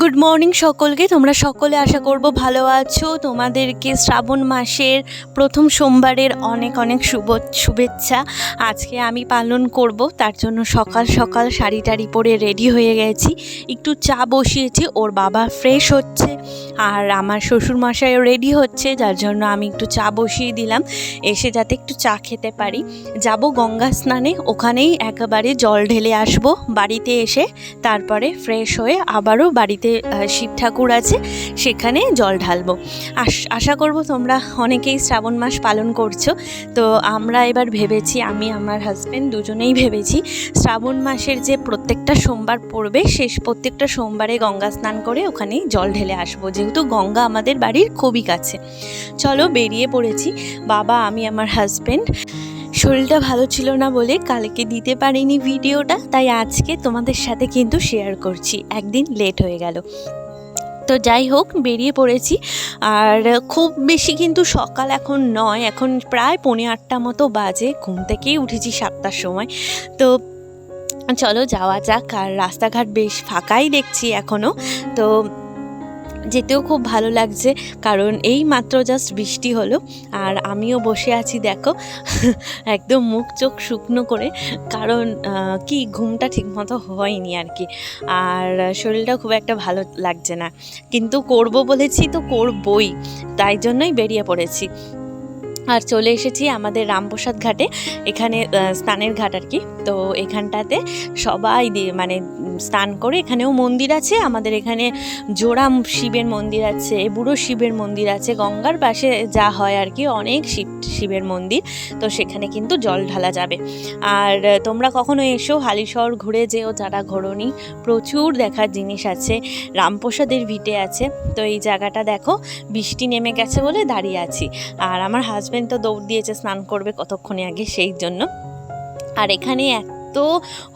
Good morning সকলকে। তোমরা সকলে আশা করব ভালো আছো। তোমাদেরকে শ্রাবণ মাসের প্রথম সোমবারের অনেক অনেক শুভ শুভেচ্ছা আজকে আমি পালন করব। তার জন্য সকাল সকাল শাড়ি টাড়ি পরে রেডি হয়ে গেছি। একটু চা বসিয়েছি, ওর বাবা ফ্রেশ হচ্ছে আর আমার শ্বশুর মশাইও রেডি হচ্ছে, যার জন্য আমি একটু চা বসিয়ে দিলাম। এসে যাতে একটু চা খেতে পারি। যাব গঙ্গা স্নানে, ওখানেই একেবারে জল ঢেলে আসব বাড়িতে এসে। তারপরে ফ্রেশ হয়ে আবারও বাড়িতে আহ, শিব ঠাকুর আছে সেখানে জল ঢালবো। আশা করব তোমরা অনেকেই শ্রাবণ মাস পালন করছ। তো আমরা এবার ভেবেছি আমি আমার হাজব্যান্ড দুজনেই ভেবেছি শ্রাবণ মাসের যে প্রত্যেকটা সোমবার পড়বে শেষ প্রত্যেকটা সোমবারে গঙ্গা স্নান করে ওখানেই জল ঢেলে আসব। যেহেতু গঙ্গা আমাদের বাড়ির খুবই কাছে। চলো বেরিয়ে পড়েছি। বাবা আমি আমার হাজব্যান্ড শরীরটা ভালো ছিল না বলে কালকে দিতে পারিনি ভিডিওটা, তাই আজকে তোমাদের সাথে কিন্তু শেয়ার করছি। একদিন লেট হয়ে গেল। তো যাই হোক, বেরিয়ে পড়েছি। আর খুব বেশি কিন্তু সকাল এখন নয়, এখন প্রায় পৌনে আটটা মতো বাজে। ঘুম থেকেই উঠেছি সাতটার সময়। তো চলো যাওয়া যাক। আর রাস্তাঘাট বেশ ফাঁকাই দেখছি এখনও তো যেতেও খুব ভালো লাগছে, কারণ এই মাত্র জাস্ট বৃষ্টি হলো, আর আমিও বসে আছি দেখো, একদম মুখ চোখ শুকনো করে, কারণ কি ঘুমটা ঠিকমতো হয়নি আর কি, আর শরীরটা খুব একটা ভালো লাগছে না, কিন্তু করব বলেছি তো করবই, তাই জন্যই বেরিয়ে পড়েছি, আর চলে এসেছি আমাদের রামপ্রসাদ ঘাটে, এখানে স্নানের ঘাট আর কি তো এখানটাতে সবাই মানে স্নান করে এখানেও মন্দির আছে, আমাদের এখানে জোড়া শিবের মন্দির আছে, বুড়ো শিবের মন্দির আছে, গঙ্গার পাশে যা হয় আর কি অনেক শিব, শিবের মন্দির, তো সেখানে কিন্তু জল ঢালা যাবে। আর তোমরা কখনো এসো হালিশহর ঘুরে যেও, যারা ঘোরনি, প্রচুর দেখার জিনিস আছে, রামপ্রসাদের ভিটে আছে, তো এই জায়গাটা দেখো, বৃষ্টি নেমে গেছে বলে দাঁড়িয়ে আছি। আর আমার হাজব্যান্ড তো দৌড় দিয়েছে, স্নান করবে কতক্ষণে আগে, সেই জন্য। আর এখানে এত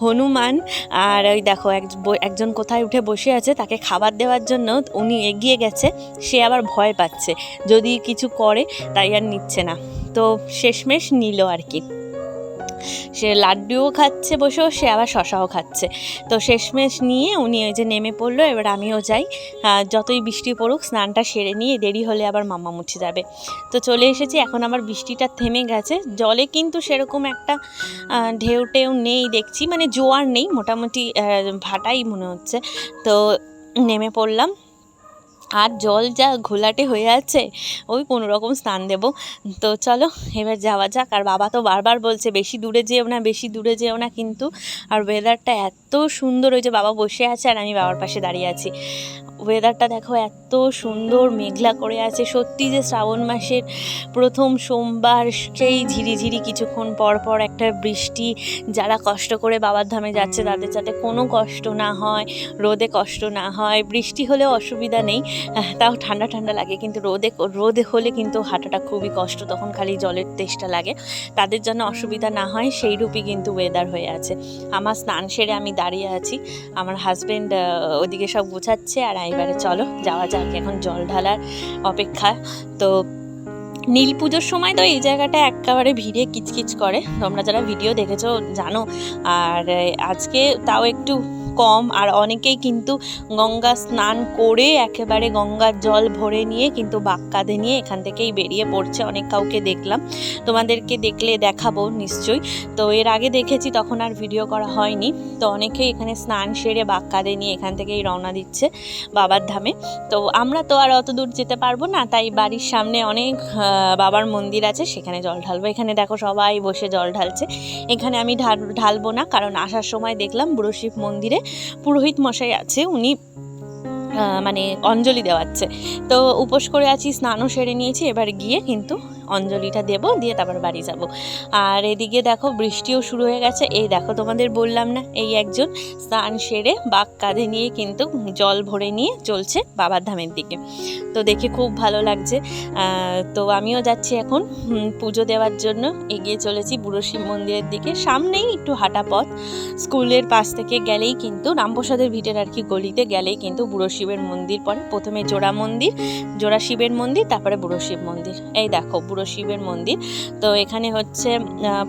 হনুমান, আর ওই দেখো এক একজন কোথায় উঠে বসে আছে, তাকে খাবার দেওয়ার জন্য উনি এগিয়ে গেছে, সে আবার ভয় পাচ্ছে, যদি কিছু করে তাই আর নিচ্ছে না। তো শেষমেশ নিল আর কি। সে লাড্ডুও খাচ্ছে বসেও, সে আবার শশাও খাচ্ছে। তো শেষমেশ নিয়ে উনি ওই যে নেমে পড়ল, এবার আমিও যাই। যতই বৃষ্টি পড়ুক, স্নানটা সেরে নিয়ে দেরি হলে আবার মামা মুছে যাবে। তো চলে এসেছি, এখন আমার বৃষ্টিটা থেমে গেছে। জলে কিন্তু সেরকম একটা ঢেউ টেউ নেই দেখছি মানে জোয়ার নেই, মোটামুটি ভাটাই মনে হচ্ছে। তো নেমে পড়লাম। আর জল যা ঘোলাটে হয়ে আছে, ওই কোনো রকম স্নান দেব। তো চলো, এবার যাওয়া যাক। আর বাবা তো বারবার বলছে, বেশি দূরে যেও না, বেশি দূরে যেও না। কিন্তু আর ওয়েদারটা এত সুন্দর, ওই যে বাবা বসে আছে আর আমি বাবার পাশে দাঁড়িয়ে আছি। ওয়েদারটা দেখো এত সুন্দর, মেঘলা করে আছে। সত্যি যে শ্রাবণ মাসের প্রথম সোমবার, সেই ঝিরিঝিরি কিছুক্ষণ পর পর একটা বৃষ্টি, যারা কষ্ট করে বাবার ধামে যাচ্ছে তাদের যাতে কোনো কষ্ট না হয়, রোদে কষ্ট না হয়। বৃষ্টি হলেও অসুবিধা নেই তাও ঠান্ডা ঠান্ডা লাগে, কিন্তু রোদে রোদে হলে কিন্তু হাঁটাটা খুবই কষ্ট, তখন খালি জলের তেষ্টা লাগে। তাদের জন্য অসুবিধা না হয় সেই রূপই কিন্তু ওয়েদার হয়ে আছে। আমার স্নান সেরে আমি দাঁড়িয়ে আছি, আমার হাজব্যান্ড ওদিকে সব গোছাচ্ছে আর এবারে চলো, যাওয়া যাক। এখন জল ঢালার অপেক্ষা। তো নীল পুজোর সময় তো এই জায়গাটা একেবারে ভিড়ে কিচকিচ করে। তোমরা যারা ভিডিও দেখেছ জানো। আর আজকে তাও একটু কম। আর অনেকেই কিন্তু গঙ্গা স্নান করে একেবারে গঙ্গার জল ভরে নিয়ে কিন্তু বাক কাঁধে নিয়ে এখান থেকেই বেরিয়ে পড়ছে। অনেক কাউকে দেখলাম। তোমাদেরকে দেখলে দেখাবো নিশ্চয়ই। তো এর আগে দেখেছি, তখন আর ভিডিও করা হয়নি। তো অনেকেই এখানে স্নান সেরে বাক কাঁধে নিয়ে এখান থেকেই রওনা দিচ্ছে বাবার ধামে। তো আমরা তো আর অত দূর যেতে পারব না। তাই বাড়ির সামনে অনেক বাবার মন্দির আছে। সেখানে জল ঢালবো। এখানে দেখো সবাই বসে জল ঢালছে। এখানে আমি ঢাল, ঢালবো না। কারণ আসার সময় দেখলাম বুড়ো শিব মন্দিরে পুরোহিত মশাই আছে, উনি মানে অঞ্জলি দেওয়াচ্ছে। তো উপোস করে আছি, স্নানও সেরে নিয়েছি, এবার গিয়ে কিন্তু অঞ্জলিটা দেব, দিয়ে তারপর বাড়ি যাব। আর এদিকে দেখো বৃষ্টিও শুরু হয়ে গেছে। এই দেখো তোমাদের বললাম না, এই একজন স্নান সেরে বাঘ কাঁধে নিয়ে কিন্তু জল ভরে নিয়ে চলছে বাবার ধামের দিকে। তো দেখে খুব ভালো লাগছে। তো আমিও যাচ্ছি এখন। পুজো দেওয়ার জন্য এগিয়ে চলেছি বুড়ো শিব মন্দিরের দিকে। সামনেই একটু হাঁটা পথ। স্কুলের পাশ থেকে গেলেই কিন্তু রামপ্রসাদের ভিটের আর কি গলিতে গেলেই কিন্তু বুড়ো শিবের মন্দির পরে প্রথমে জোড়া মন্দির, জোড়া শিবের মন্দির, তারপরে বুড়ো শিব মন্দির। এই দেখো শিবের মন্দির। তো এখানে হচ্ছে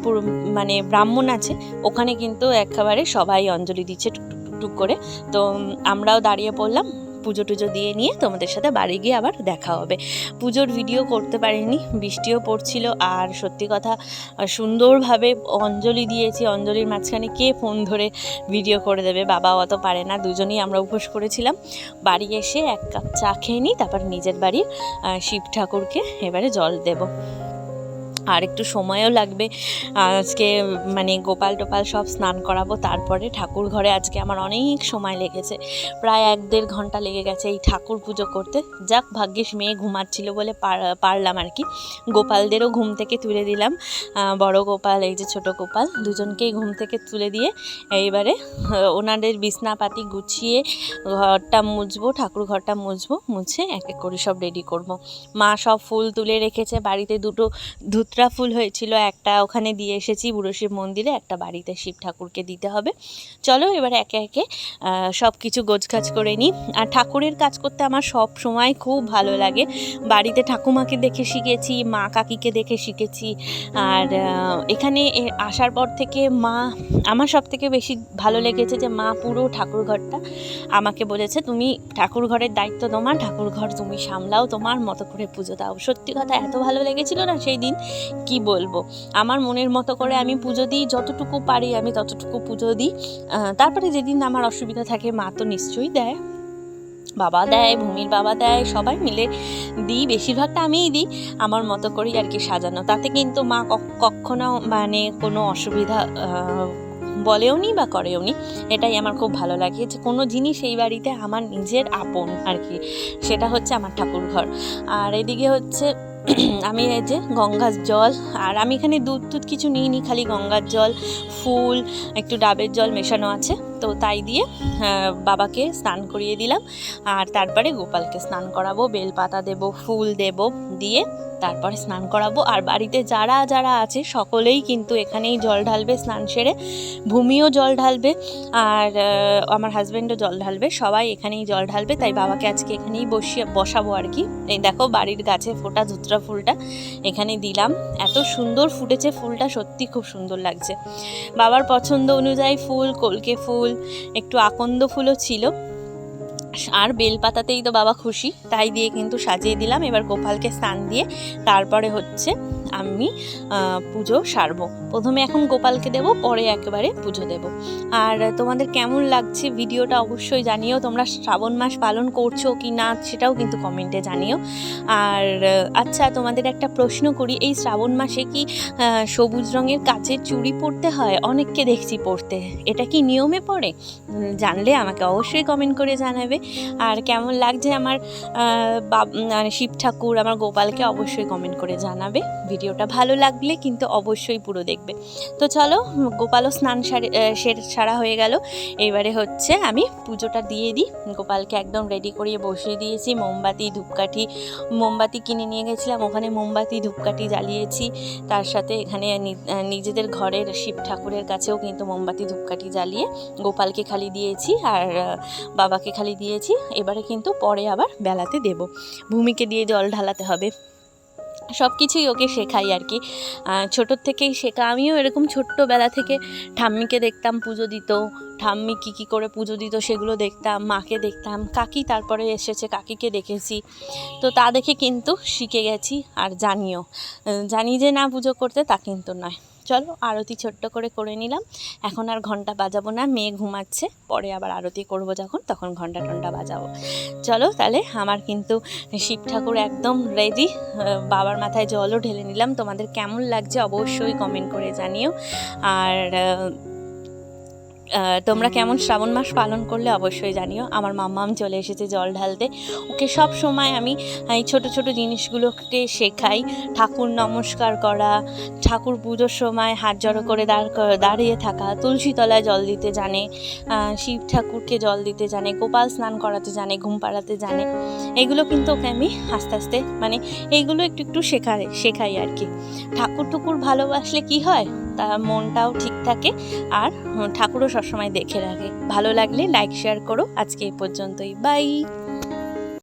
পুরো মানে ব্রাহ্মণ আছে। ওখানে কিন্তু একেবারে সবাই অঞ্জলি দিচ্ছে টুক টুক টুক টুক করে। তো আমরাও দাঁড়িয়ে পড়লাম। পুজো টুজো দিয়ে নিয়ে তোমাদের সাথে বাড়ি গিয়ে আবার দেখা হবে। পুজোর ভিডিও করতে পারিনি, বৃষ্টিও পড়ছিল আর সত্যি কথা, সুন্দরভাবে অঞ্জলি দিয়েছি, অঞ্জলির মাঝখানে কে ফোন ধরে ভিডিও করে দেবে বাবা অত পারে না, দুজনেই আমরা উপোস করেছিলাম। বাড়ি এসে এক কাপ চা খেয়ে নিই, তারপর নিজের বাড়ির শিব ঠাকুরকে এবারে জল দেব। আর একটু সময়ও লাগবে। আজকে মানে গোপাল টোপাল সব স্নান করাবো, তারপরে ঠাকুর ঘরে। আজকে আমার অনেক সময় লেগেছে। প্রায় এক দেড় ঘণ্টা লেগে গেছে এই ঠাকুর পুজো করতে। যাক, ভাগ্যিস মেয়ে ঘুমাচ্ছিল বলে পার- পারলাম আর কি। গোপালদেরও ঘুম থেকে তুলে দিলাম। বড় গোপাল, এই যে ছোট গোপাল, দুজনকেই ঘুম থেকে তুলে দিয়ে এইবারে ওনাদের বিছনাপাতি গুছিয়ে ঘরটা মুছবো, ঠাকুর ঘরটা মুছবো, মুছে এক এক করে সব রেডি করব। মা সব ফুল তুলে রেখেছে, বাড়িতে দুটো ধুতরা ফুল হয়েছিল একটা ওখানে দিয়ে এসেছি বুড়ো শিব মন্দিরে, একটা বাড়িতে শিব ঠাকুরকে দিতে হবে। চলো এবার একে একে সব কিছু গোছগাছ করে নিই। আর ঠাকুরের কাজ করতে আমার সব সময় খুব ভালো লাগে। বাড়িতে ঠাকুমাকে দেখে শিখেছি, মা কাকিকে দেখে শিখেছি। আর এখানে আসার পর থেকে মা, আমার সব থেকে বেশি ভালো লেগেছে যে মা পুরো ঠাকুর ঘরটা আমাকে বলেছে, তুমি ঠাকুর ঘরের দায়িত্ব তোমার, ঠাকুর ঘর তুমি সামলাও, তোমার মতো করে পুজো দাও। সত্যি কথা, এত ভালো লেগেছিল না সেই দিন কি বলব? আমার মনের মতো করে আমি পুজো দিই, যতটুকু পারি আমি ততটুকু পুজো দিই। তারপরে যেদিন আমার অসুবিধা থাকে, মা তো নিশ্চয়ই দেয়। বাবা দেয়, ভূমির বাবা দেয়, সবাই মিলে দিই, বেশিরভাগটা আমিই দিই। আমার মতো করেই আর কি সাজানো। তাতে কিন্তু মা কখ- কখনো মানে কোনো অসুবিধা বলেও নি বা করেও নি। এটাই আমার খুব ভালো লাগে যে কোনো জিনিস এই বাড়িতে আমার নিজের আপন আর কি। সেটা হচ্ছে আমার ঠাকুর ঘর আর এদিকে হচ্ছে আমি এই যে গঙ্গার জল, আর আমি এখানে দুধ টুধ কিছু নিইনি, খালি গঙ্গার জল, ফুল, একটু ডাবের জল মেশানো আছে। তো তাই দিয়ে বাবাকে স্নান করিয়ে দিলাম। আর তারপরে গোপালকে স্নান করাবো, বেলপাতা দেব, ফুল দেব, দিয়ে তারপরে স্নান করাবো। আর বাড়িতে যারা যারা আছে, সকলেই কিন্তু এখানেই জল ঢালবে স্নান সেরে। ভূমিও জল ঢালবে, আর আমার হাজব্যান্ডও জল ঢালবে। সবাই এখানেই জল ঢালবে, তাই বাবাকে আজকে এখানেই বসিয়ে, বসাবো আর কি। এই দেখো, বাড়ির গাছে ফোটা, ধুতরা ফুলটা এখানে দিলাম। এত সুন্দর ফুটেছে ফুলটা, সত্যি খুব সুন্দর লাগছে। বাবার পছন্দ অনুযায়ী ফুল, কলকে ফুল একটু আকন্দ ফুলও ছিল। আর বেলপাতাতেই তো বাবা খুশি, তাই দিয়ে কিন্তু সাজিয়ে দিলাম। এবার গোপালকে স্নান দিয়ে তারপরে হচ্ছে আমি পুজো সারবো। প্রথমে এখন গোপালকে দেব, পরে একেবারে পুজো দেব। আর তোমাদের কেমন লাগছে ভিডিওটা অবশ্যই জানিও। তোমরা শ্রাবণ মাস পালন করছ কি না সেটাও কিন্তু কমেন্টে জানিও। আর আচ্ছা তোমাদের একটা প্রশ্ন করি। এই শ্রাবণ মাসে কি সবুজ রঙের কাচের চুড়ি পরতে হয়? অনেককে দেখছি পরতে। এটা কি নিয়মে পড়ে? জানলে আমাকে অবশ্যই কমেন্ট করে জানাবে। আর কেমন লাগছে আমার মানে শিব ঠাকুর আমার গোপালকে অবশ্যই কমেন্ট করে জানাবে। ভিডিওটা ভালো লাগলে কিন্তু অবশ্যই পুরো দেখবে। তো চলো, গোপালও স্নান সারে সের- হয়ে গেল। এবারে হচ্ছে আমি পুজোটা দিয়ে দিই। গোপালকে একদম রেডি করিয়ে বসিয়ে দিয়েছি। মোমবাতি, ধূপকাঠি, মোমবাতি কিনে নিয়ে গেছিলাম। ওখানে মোমবাতি, ধূপকাঠি জ্বালিয়েছি। তার সাথে এখানে নিজেদের ঘরের শিব ঠাকুরের কাছেও কিন্তু মোমবাতি, ধূপকাঠি জ্বালিয়ে গোপালকে খালি দিয়েছি। আর বাবাকে খালি দিয়েছি, এবারে কিন্তু পরে আবার বেলাতে দেব। ভূমিকে দিয়ে জল ঢালাতে হবে। সব কিছুই ওকে শেখাই আর কি। ছোটোর থেকেই শেখা। আমিও এরকম ছোট্টবেলা থেকে ঠাম্মিকে দেখতাম, পুজো দিত। ঠাম্মি কী কী করে পুজো দিত সেগুলো দেখতাম, মাকে দেখতাম। কাকি তারপরে এসেছে, কাকিকে দেখেছি। তো তা দেখে কিন্তু শিখে গেছি, আর জানিও। জানি যে না পুজো করতে তা কিন্তু নয়। চলো আরতি ছোট্ট করে করে নিলাম। এখন আর ঘণ্টা বাজাবো না, মেয়ে ঘুমাচ্ছে, পরে আবার আরতি করব যখন, তখন ঘণ্টা টন্টা বাজাবো। চলো তাহলে আমার কিন্তু শিব ঠাকুর একদম রেডি বাবার মাথায় জলও ঢেলে নিলাম। তোমাদের কেমন লাগছে অবশ্যই কমেন্ট করে জানিও। আর তোমরা কেমন শ্রাবণ মাস পালন করলে অবশ্যই জানিও। আমার মাম্মাম চলে এসেছে জল ঢালতে। ওকে সব সময় আমি এই ছোট ছোট জিনিসগুলোকে শেখাই। ঠাকুর নমস্কার করা, ঠাকুর পুজোর সময় হাত জড়ো করে দাঁড় দাঁড়িয়ে থাকা, তুলসী তলায় জল দিতে জানে শিব ঠাকুরকে জল দিতে জানে, গোপাল স্নান করাতে জানে, ঘুম পাড়াতে জানে। এগুলো কিন্তু ওকে আমি আস্তে আস্তে মানে এইগুলো একটু একটু শেখাই শেখাই আর কি। ঠাকুর টুকুর ভালোবাসলে কি হয়? তার মনটাও ঠিক থাকে আর ঠাকুরও সবসময় দেখে রাখে। ভালো লাগলে লাইক শেয়ার করো। আজকে এই পর্যন্তই। বাই